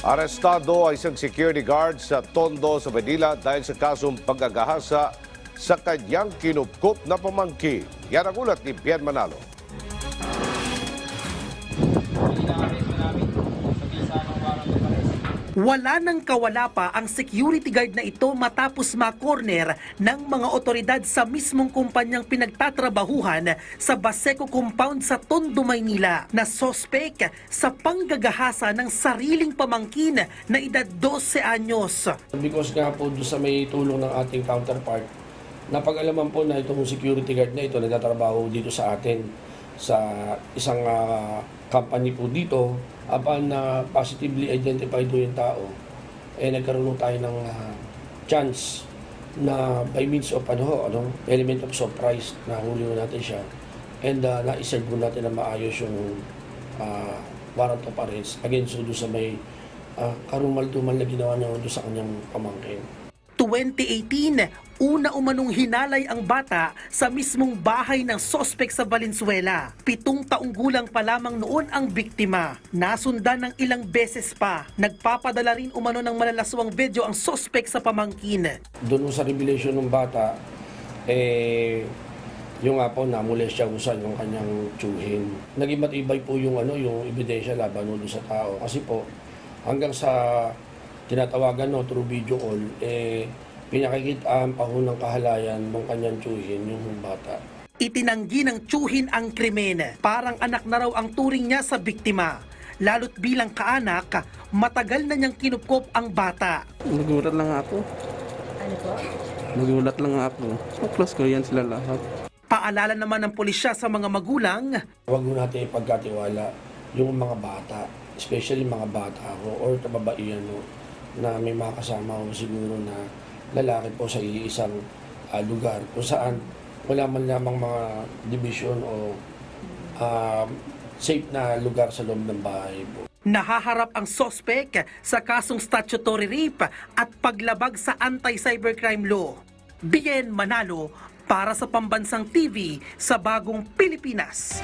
Arestado ang isang security guard sa Tondo sa Manila dahil sa kasong pag-agahasa sa kanyang kinupkup na pamangkin. Yan ang ulat ni Pierre Manalo. Wala nang kawala pa ang security guard na ito matapos ma-corner ng mga otoridad sa mismong kumpanyang pinagtatrabahuhan sa Baseco Compound sa Tondo, Maynila na sospek sa panggagahasa ng sariling pamangkin na edad 12 anyos. Because nga po doon sa may tulong ng ating counterpart, napag-alaman po na itong security guard na ito nagtatrabaho dito sa atin sa isang ah, company po dito. Upon na positively identified po yung tao, eh nagkaroon tayo ng ah, chance na by means of ano, ano, element of surprise na huli natin siya and uh, na-serve po natin na maayos yung ah, warrant of arrest against doon sa may uh, karumal-dumal na ginawa niya doon sa kanyang pamangkin. 2018, una umanong hinalay ang bata sa mismong bahay ng sospek sa Valenzuela. Pitong taong gulang pa lamang noon ang biktima. Nasundan ng ilang beses pa. Nagpapadala rin umano ng malalaswang video ang sospek sa pamangkin. Doon sa revelation ng bata, eh, yung nga po, namulestya usan yung kanyang tsuhin. Naging matibay po yung, ano, yung ebidensya laban doon sa tao. Kasi po, hanggang sa tinatawagan no, through video call, eh, pinakikitaan pa ho ng kahalayan ng kanyang tsuhin yung bata. Itinanggi ng tsuhin ang krimen. Parang anak na raw ang turing niya sa biktima. Lalo't bilang kaanak, matagal na niyang kinupkop ang bata. Nagulat lang ako. Ano po? Nagulat lang ako. So, close ko yan sila lahat. Paalala naman ng pulisya sa mga magulang, Huwag mo natin ipagkatiwala yung mga bata, especially mga bata ko or kababaihan no, na may mga kasama ko siguro na lalaki po sa iisang ah, lugar kung saan wala man lamang mga division o ah, safe na lugar sa loob ng bahay po. Nahaharap ang sospek sa kasong statutory rape at paglabag sa anti-cybercrime law. Bien Manalo para sa Pambansang TV sa Bagong Pilipinas.